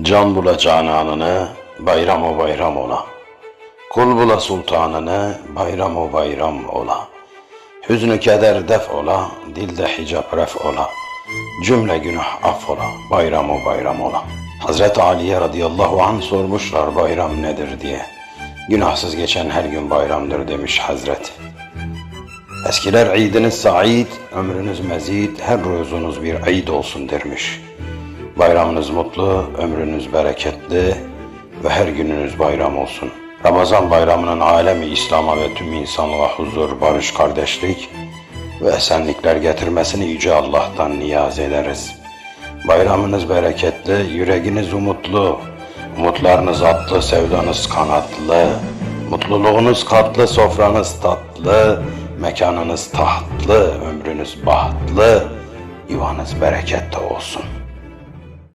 Can bula cananını, bayram o bayram ola. Kul bula sultanını, bayram o bayram ola. Hüznü keder def ola, dilde hicap ref ola. Cümle günah af ola, bayram o bayram ola. Hazreti Ali'ye radıyallahu anh sormuşlar bayram nedir diye. Günahsız geçen her gün bayramdır demiş Hazreti. Eskiler idiniz said, ömrünüz mezid, her ruzunuz bir id olsun dermiş. Bayramınız mutlu, ömrünüz bereketli ve her gününüz bayram olsun. Ramazan bayramının alemi İslam'a ve tüm insanlığa huzur, barış, kardeşlik ve esenlikler getirmesini Yüce Allah'tan niyaz ederiz. Bayramınız bereketli, yüreğiniz umutlu, umutlarınız atlı, sevdanız kanatlı, mutluluğunuz katlı, sofranız tatlı, mekanınız tahtlı, ömrünüz bahtlı, yuvanız bereketli olsun.''